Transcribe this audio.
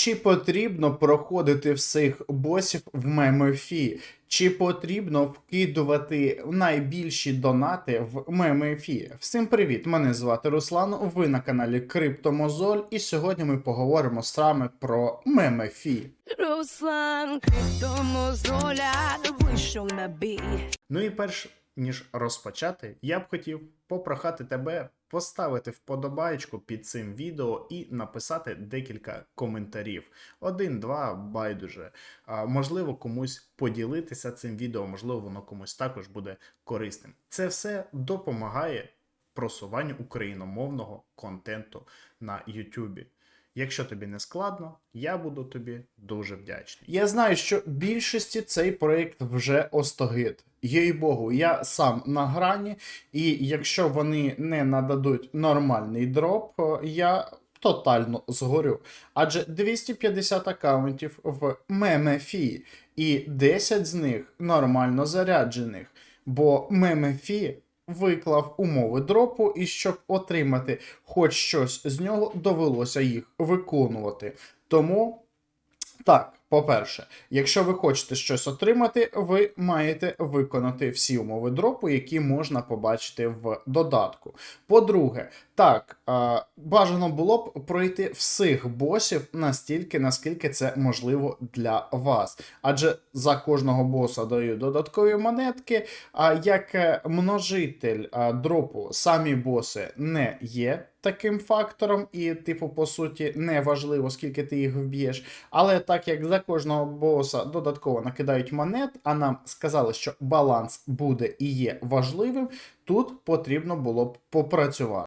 Чи потрібно проходити всіх босів в мемефі? Чи потрібно вкидувати найбільші донати в мемефі? Всім привіт! Мене звати Руслан. Ви на каналі Криптомозоль, і сьогодні ми поговоримо саме про мемефі. Руслан Криптомозоля вийшов на бій. Ну і перш ніж розпочати, я б хотів попрохати тебе поставити вподобайку під цим відео і написати декілька коментарів. Один, два, байдуже. Можливо, комусь поділитися цим відео, можливо, воно комусь також буде корисним. Це все допомагає просуванню україномовного контенту на YouTube. Якщо тобі не складно, я буду тобі дуже вдячний. Я знаю, що більшості цей проєкт вже остогид. Їй Богу, я сам на грані, і якщо вони не нададуть нормальний дроп, я тотально згорю. Адже 250 аккаунтів в мемефі, і 10 з них нормально заряджених. Бо мемефі виклав умови дропу, і щоб отримати хоч щось з нього, довелося їх виконувати. Тому, так, по-перше, якщо ви хочете щось отримати, ви маєте виконати всі умови дропу, які можна побачити в додатку. По-друге, так, бажано було б пройти всіх босів настільки, наскільки це можливо для вас. Адже за кожного боса дають додаткові монетки. А як е, множитель дропу, самі боси не є таким фактором, і, типу, по суті, не важливо, скільки ти їх вб'єш. Але так як за кожного боса додатково накидають монет, а нам сказали, що баланс буде і є важливим, тут потрібно було б попрацювати.